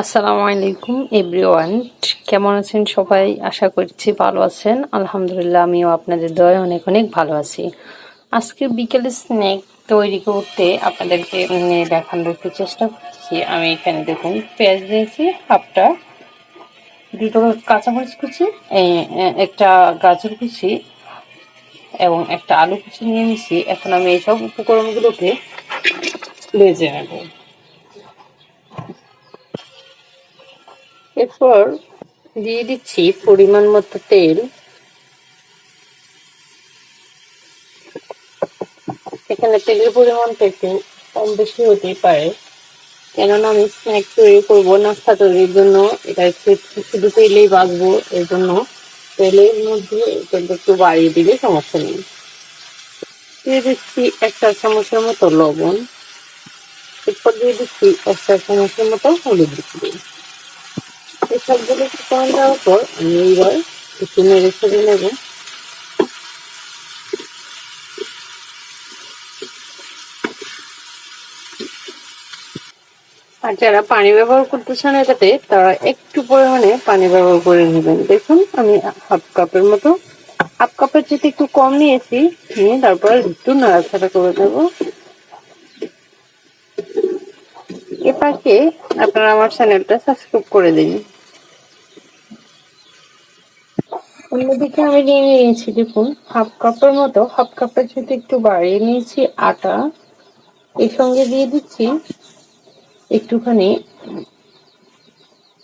আসসালামু আলাইকুম, এভরিওয়ান। কেমন আছেন সবাই? আশা করছি ভালো আছেন। আলহামদুলিল্লাহ, আমিও আপনাদের দয় অনেক অনেক ভালো আছি। আজকে বিকেলে স্ন্যাক তৈরি করতে আপনাদেরকে দেখানোর একটু চেষ্টা করছি। আমি এখানে দেখুন, পেঁয়াজ দিয়েছি, হাফটা। দুটো কাঁচামরিচ কুচি একটা গাজর কুচি এবং একটা আলু কুচি নিয়ে নিছি। এখন আমি এইসব উপকরণগুলোকে ভেজে নেব। এরপর দিয়ে দিচ্ছি পরিমাণ মতো তেল। এখানে তেলের পরিমাণটা একটু কম বেশি হতেই পারে। কেননা আমি স্ন্যাক তৈরি করব, নাস্তা তৈরির জন্য। এটা একটু, শুধু তেলেই বাঁচবো এর জন্য। তেলের মধ্যে তেলটা একটু বাড়িয়ে দিলে সমস্যা নেই। দিয়ে দিচ্ছি একটা চামচের মতো লবণ। এরপর দিয়ে দিচ্ছি একটা চামচের মতো হলুদ দিচ্ছি এই সবগুলো শুকনো দেওয়ার পর আমি এইবার একটু নেড়ে ছেড়ে নেব। আর যারা পানি ব্যবহার করতে চান এটাতে, তারা একটু পরিমাণে পানি ব্যবহার করে নেবেন। দেখুন, আমি হাফ কাপের মতো, হাফ কাপের চেয়ে একটু কম নিয়েছি, নিয়ে তারপর একটু নাড়াচাড়া করে দেব এ পাশে আপনারা আমার চ্যানেলটা সাবস্ক্রাইব করে দিন। অন্যদিকে আমি নিয়ে নিয়েছি দেখুন, হাফ কাপের মতো, হাফ কাপের সাথে একটু বাড়িয়ে নিয়েছি আটা, এর সঙ্গে দিয়ে দিচ্ছি একটুখানি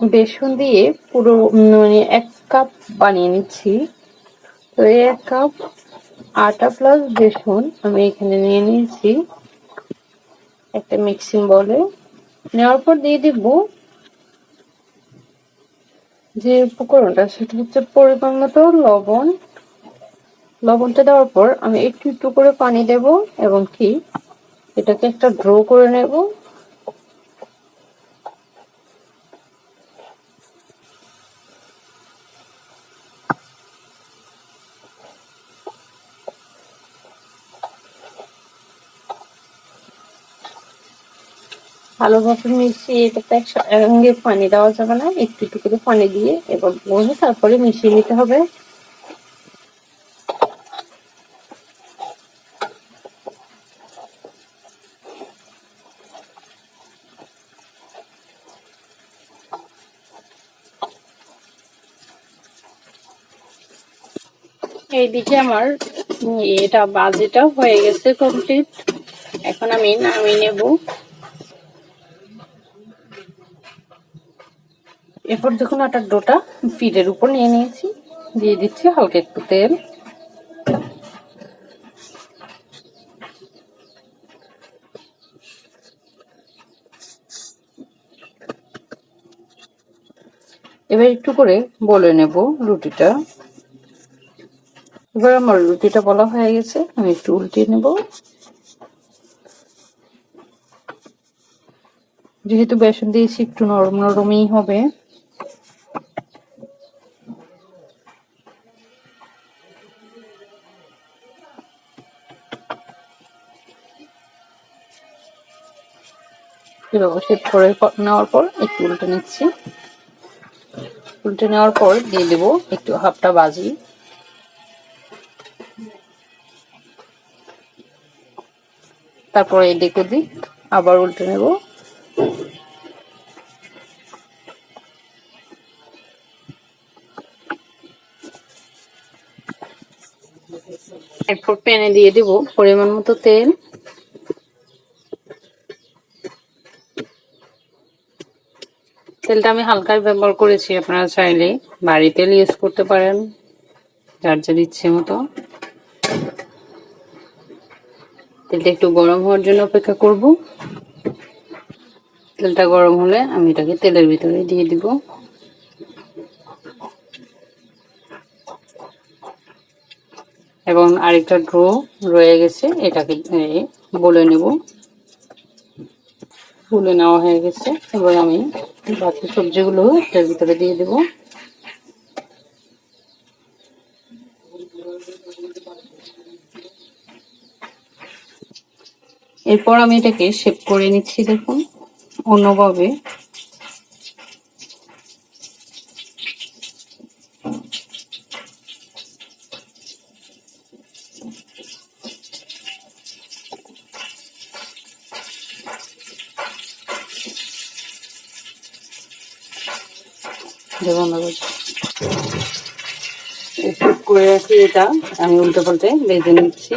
বেসন দিয়ে পুরো মানে এক কাপ বানিয়ে নিচ্ছি। তো এই এক কাপ আটা প্লাস বেসন আমি এখানে নিয়ে নিয়েছি একটা মিক্সিং বলে নেওয়ার পর দিয়ে দিব যে উপকরণটা সেটা হচ্ছে পরিমাণ মতো লবণ। লবণটা দেওয়ার পর আমি একটু একটু করে পানি দেব এবং কি এটাকে একটা ড্র করে নেব। ভালোভাবে মিশিয়ে এটাতে একসঙ্গে পানি দেওয়া যাবে না, একটু একটু করে পানি দিয়ে এবার বলে তারপরে মিশিয়ে নিতে হবে। এইদিকে আমার এটা বাজিটা হয়ে গেছে কমপ্লিট এখন আমি নামিয়ে নেব। এরপর দেখুন আটার ডোটা ফিডের উপর নিয়ে নিয়েছি। দিয়ে দিচ্ছি হালকা একটু তেল। এবার একটু করে বলে নেব রুটিটা। এবার আমার রুটিটা বলা হয়ে গেছে, আমি একটু উল্টিয়ে নেব। যেহেতু বেসন দিয়েছি, একটু নরম নরমই হবে। এভাবে শেপ করে নেওয়ার পর একটু উল্টে নিচ্ছি। উল্টে নেওয়ার পর দিয়ে দেব একটু হাফটা বাজি। তারপরে এদিক ওদিক আবার উল্টে নেব। এরপর প্যানে দিয়ে দেব পরিমাণ মতো তেল। তেলটা আমি হালকাই ব্যবহার করেছি আপনারা চাইলে। বাড়ি তেল ইউজ করতে পারেন, যার যার ইচ্ছে মতো। তেলটা একটু গরম হওয়ার জন্য অপেক্ষা করব। তেলটা গরম হলে আমি এটাকে তেলের ভিতরে দিয়ে দিব। এবং আরেকটা ড্রো রয়ে গেছে, এটাকে বলে নেব। বলে নেওয়া হয়ে গেছে। এবার আমি বাকি সবজিগুলো এটার ভিতরে দিয়ে দেব। এরপর আমি এটাকে শেপ করে নিচ্ছি দেখুন অন্যভাবে। বন্ধ করছি করে রাখি এটা আমি উল্টো পাল্টে ভেজে নিচ্ছি।